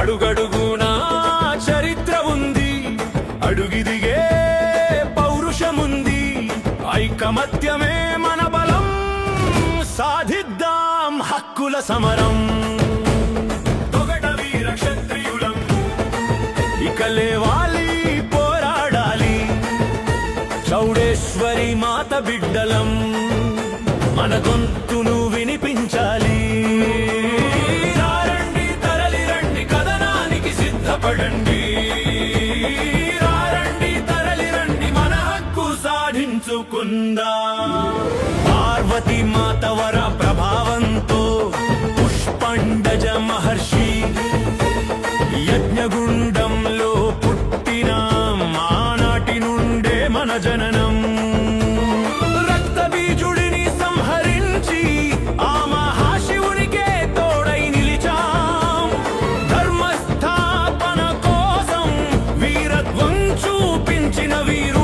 అడుగడుగునా చరిత్ర ఉంది. అడుగిదిగే పౌరుషముంది. ఐకమత్యమే మన బలం. సాధిద్దాం హక్కుల సమరం. లేవాలి పోరాడాలి. చౌడేశ్వరి మాత బిడ్డలం. మన గొంతును పార్వతి మాతవర ప్రభావంతో పుష్పండజ మహర్షి యజ్ఞగుండంలో పుట్టిన మానాటి నుండే మన జననం. సంహరించి ఆ ధర్మస్థాపన కోసం వీరత్వం చూపించిన వీరు